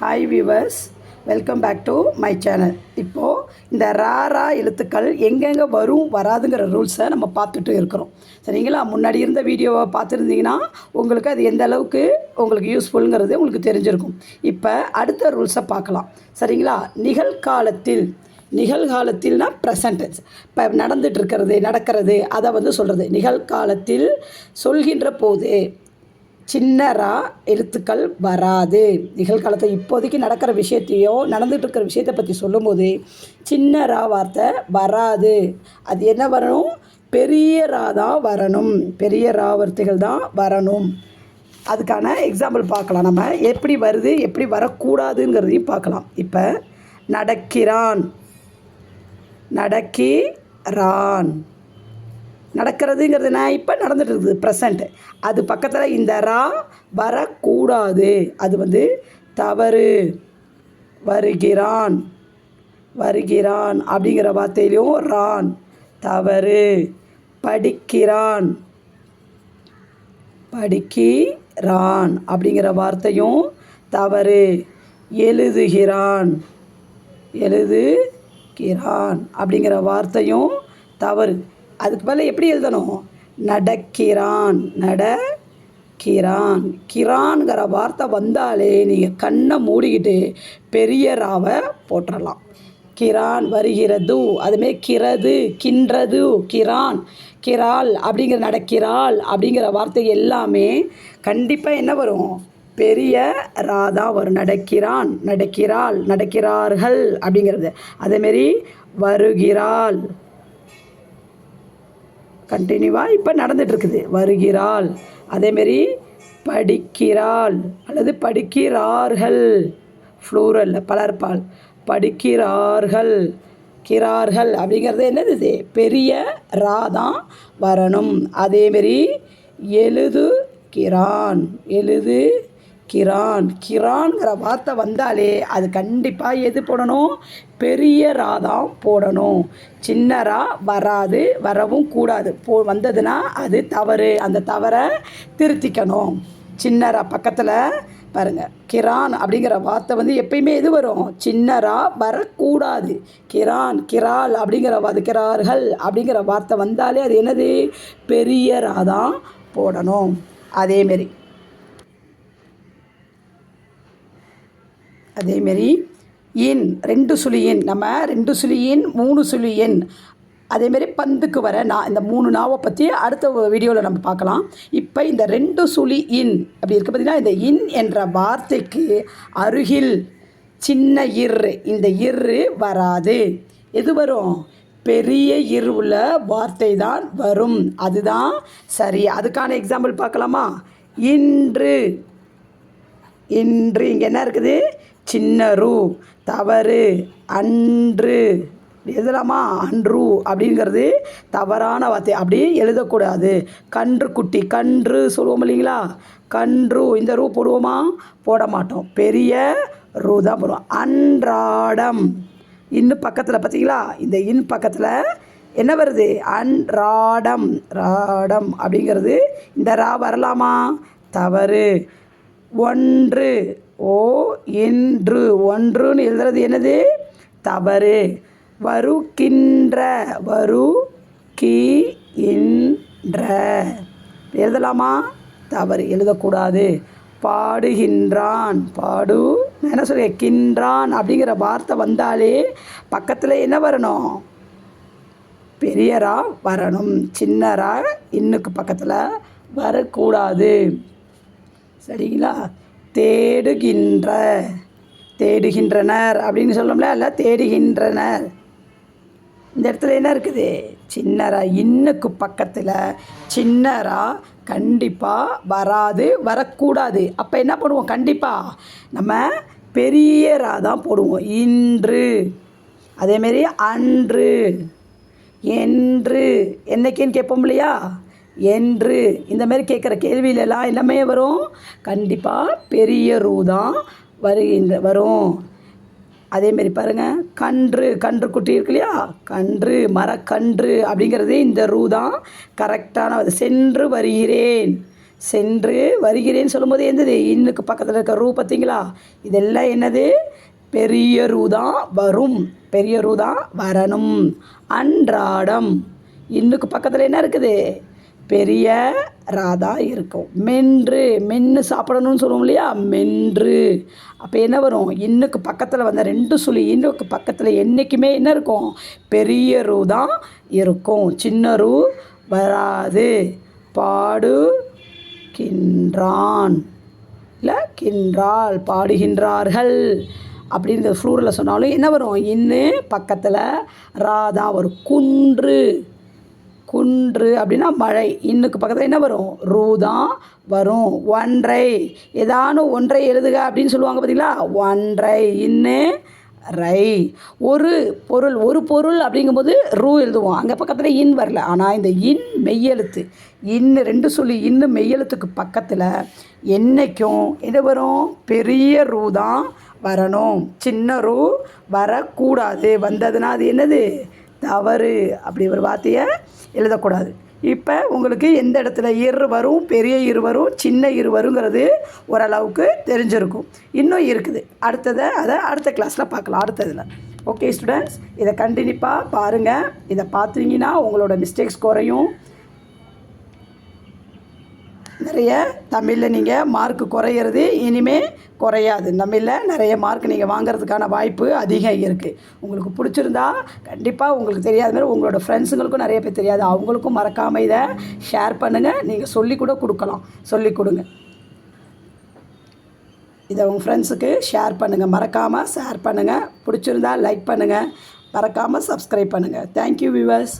Hi viewers welcome back to my channel இப்போது இந்த ராரா எழுத்துக்கள் எங்கெங்கே வரும் வராதுங்கிற ரூல்ஸை நம்ம பார்த்துட்டு இருக்கிறோம். சரிங்களா முன்னாடி இருந்த வீடியோவை பார்த்துருந்தீங்கன்னா உங்களுக்கு அது எந்த அளவுக்கு உங்களுக்கு யூஸ்ஃபுல்ங்கிறது உங்களுக்கு தெரிஞ்சிருக்கும். இப்போ அடுத்த ரூல்ஸை பார்க்கலாம். சரிங்களா? நிகழ்காலத்தில் நிகழ்காலத்தில்னா ப்ரெசன்டென்ஸ் இப்போ நடந்துட்டு இருக்கிறது நடக்கிறது அதை வந்து சொல்கிறது நிகழ்காலத்தில் சொல்கின்ற போது சின்னரா எழுத்துக்கள் வராது. நிகழ்காலத்தை இப்போதைக்கு நடக்கிற விஷயத்தையோ நடந்துகிட்டு இருக்கிற விஷயத்தை பற்றி சொல்லும்போது சின்னரா வார்த்தை வராது. அது என்ன வரணும்? பெரிய ரா தான் வரணும். பெரிய ரா வார்த்தைகள் தான் வரணும். அதுக்கான எக்ஸாம்பிள் பார்க்கலாம் நம்ம. எப்படி வருது எப்படி வரக்கூடாதுங்கிறதையும் பார்க்கலாம். இப்போ நடக்கிறான். நடக்கிறான். நடக்கிறதுங்கிறது நான் இப்போ நடந்துட்டு இருக்குது ப்ரெசண்ட் அது பக்கத்தில் இந்த ரா வரக்கூடாது. அது வந்து தவறு. வருகிறான். வருகிறான் அப்படிங்கிற வார்த்தையிலையும் ரான். தவறு. படிக்கிறான். படிக்கிறான் அப்படிங்கிற வார்த்தையும் தவறு. எழுதுகிறான். எழுதுகிறான் அப்படிங்கிற வார்த்தையும் தவறு. அதுக்கு மேலே எப்படி எழுதணும்? நடக்கிறான் கிரான் கிரான்கிற வார்த்தை வந்தாலே நீங்கள் கண்ணை மூடிக்கிட்டு பெரிய ராவை போட்டுடலாம் கிரான் வருகிறது அதுமாரி கிரது கின்றது கிரான். கிரால் அப்படிங்கிற நடக்கிறாள் அப்படிங்கிற வார்த்தை எல்லாமே கண்டிப்பாக என்ன வரும்? பெரிய ராதா வரும். நடக்கிறான் நடக்கிறாள் நடக்கிறார்கள் அப்படிங்கிறது. அதேமாரி வருகிறாள். கண்டினியூவாக இப்போ நடந்துகிட்ருக்குது வருகிறாள். அதேமாரி படிக்கிறாள். அல்லது படிக்கிறார்கள். ஃப்ளூரலில் பலர்பால் படிக்கிறார்கள். கிரார்கள் அப்படிங்கிறது என்னது பெரிய ரா தான் வரணும். அதேமாரி எழுதுகிறான். எழுது கிரான் கிரான்கிற வார்த்தை வந்தாலே அது கண்டிப்பாக எது போடணும்? பெரிய ரா தான் போடணும். சின்ன ரா வராது வரவும் கூடாது. போ வந்ததுன்னா அது தவறு. அந்த தவறை திருத்திக்கணும். சின்ன ரா பக்கத்தில் பாருங்கள் கிரான் அப்படிங்கிற வார்த்தை வந்து எப்பயுமே எது வரும்? சின்னரா வரக்கூடாது. கிரான் கிரால் அப்படிங்கிற வதக்கிறார்கள் அப்படிங்கிற வார்த்தை வந்தாலே அது என்னது? பெரிய ரா தான் போடணும். அதேமாரி அதேமாரி இன் ரெண்டு சுழி நம்ம ரெண்டு சுழி மூணு சுழி அதேமாரி பந்துக்கு வர நான் இந்த மூணு நாவை பற்றி அடுத்த வீடியோவில் நம்ம பார்க்கலாம். இப்போ இந்த ரெண்டு சுழி இன் அப்படி இருக்க பார்த்தீங்கன்னா இந்த இன் என்ற வார்த்தைக்கு அருகில் சின்ன இர் இந்த இரு வராது. எது வரும்? பெரிய இரு உள்ள வார்த்தை தான் வரும். அதுதான் சரி. அதுக்கான எக்ஸாம்பிள் பார்க்கலாமா? இன்று. இன்று இங்கே என்ன இருக்குது? சின்ன ரூ தவறு அன்று. எழுதலாமா? அன்று அப்படிங்கிறது தவறான வார்த்தை. அப்படி எழுதக்கூடாது. கன்று குட்டி கன்று சொல்லுவோம் இல்லைங்களா? கன்று இந்த ரூ போடுவோமா? போட மாட்டோம். பெரிய ரூ தான் போடுவோம். அன்றாடம். இன்னும் பக்கத்தில் பார்த்தீங்களா இந்த இன் பக்கத்தில் என்ன வருது? அன்றாடம். ராடம் அப்படிங்கிறது இந்த ரா வரலாமா? தவறு. ஒன்று. ஓ இன்று ஒன்றுன்னு எழுதுறது என்னது? தவறு. வருகின்ற வரு கி இன்ற எழுதலாமா? தவறு. எழுதக்கூடாது. பாடுகின்றான். பாடு. நான் என்ன சொல்கிறேன் கின்றான் அப்படிங்கிற வார்த்தை வந்தாலே பக்கத்தில் என்ன வரணும்? பெரியரா வரணும். சின்னரா இன்னுக்கு பக்கத்தில் வரக்கூடாது. சரிங்களா? தேடுகின்ற தேடுகின்றனர் அப்படின்னு சொல்லணும்ல அல்ல தேடுகின்றனர். இந்த இடத்துல என்ன இருக்குது? சின்னரா இன்னுக்கு பக்கத்தில் சின்னரா கண்டிப்பாக வராது வரக்கூடாது. அப்போ என்ன பண்ணுவோம் கண்டிப்பாக நம்ம பெரியரா தான் போடுவோம். இன்று. அதேமாரி அன்று. என்று. என்னைக்குன்னு கேட்போம் இல்லையா? என்று. இந்த மாதிரி கேட்குற கேள்வியிலலாம் எல்லாமே வரும். கண்டிப்பாக பெரிய ரூ தான் வருகின்ற வரும். அதேமாரி பாருங்கள் கன்று கன்று குட்டி இருக்கு இல்லையா? கன்று மரக்கன்று அப்படிங்கிறது இந்த ரூ தான். கரெக்டான சென்று வருகிறேன். சென்று வருகிறேன்னு சொல்லும்போது எந்தது இன்னுக்கு பக்கத்தில் இருக்க ரூ பார்த்தீங்களா? இதெல்லாம் என்னது? பெரிய ரூ தான் வரும். பெரிய ரூ தான் வரணும். அன்றாடம். இன்னுக்கு பக்கத்தில் என்ன இருக்குது? பெரிய ராதா இருக்கும். மென்று மென்று சாப்பிடணும்னு சொல்லுவோம் இல்லையா? மென்று. அப்போ என்ன வரும்? இன்னுக்கு பக்கத்தில் வந்த ரெண்டு சுழி இன்னுக்கு பக்கத்தில் என்றைக்குமே என்ன இருக்கும்? பெரிய ரூ தான் இருக்கும். சின்ன ரூ வராது. பாடு கின்றான் இல்லை கின்றால் பாடுகின்றார்கள். அப்படின்ற ஃப்ளூரில் சொன்னாலும் என்ன வரும்? இன்னு பக்கத்தில் ராதா ஒரு குன்று. குன்று அப்படின்னா மழை. இன்னுக்கு பக்கத்தில் என்ன வரும்? ரூ தான் வரும். ஒன்றை. ஏதானு ஒன்றை எழுதுக அப்படின்னு சொல்லுவாங்க பார்த்தீங்களா ஒன்றை. இன்னு ரை ஒரு பொருள் ஒரு பொருள் அப்படிங்கும்போது ரூ எழுதுவோம். அங்கே பக்கத்தில் இன் வரல. ஆனால் இந்த இன் மெய்யெழுத்து. இன்னு ரெண்டு சொல்லி இன்னு மெய்யெழுத்துக்கு பக்கத்தில் என்றைக்கும் என்ன வரும்? பெரிய ரூ தான் வரணும். சின்ன ரூ வரக்கூடாது. வந்ததுன்னா அது என்னது? தவறு அப்படி ஒரு வார்த்தையை எழுதக்கூடாது. இப்போ உங்களுக்கு எந்த இடத்துல இரு வரும் பெரிய இரு வரும் சின்ன இரு வருங்கிறது ஓரளவுக்கு தெரிஞ்சிருக்கும். இன்னும் இருக்குது. அடுத்ததை அதை அடுத்த கிளாஸில் பார்க்கலாம். அடுத்ததில். ஓகே ஸ்டூடெண்ட்ஸ் இதை கண்டினிப்பாக பாருங்கள் இதை பார்த்தீங்கன்னா உங்களோட மிஸ்டேக்ஸ் குறையும். நிறைய தமிழில் நீங்கள் மார்க் குறையிறது இனிமே குறையாது. தமிழில் நிறைய மார்க் நீங்கள் வாங்குறதுக்கான வாய்ப்பு அதிகம் இருக்குது உங்களுக்கு பிடிச்சிருந்தா கண்டிப்பாக உங்களுக்கு தெரியாத மாதிரி உங்களோட ஃப்ரெண்ட்ஸுங்களுக்கும் நிறைய பேர் தெரியாது. அவங்களுக்கும் மறக்காமல் இதை ஷேர் பண்ணுங்கள் நீங்கள் சொல்லி கூட கொடுக்கலாம். சொல்லி கொடுங்க. இதை உங்கள் ஃப்ரெண்ட்ஸுக்கு ஷேர் பண்ணுங்கள் மறக்காமல் ஷேர் பண்ணுங்கள் பிடிச்சிருந்தா லைக் பண்ணுங்கள் மறக்காமல் சப்ஸ்கிரைப் பண்ணுங்கள் தேங்க்யூ வியூவர்ஸ்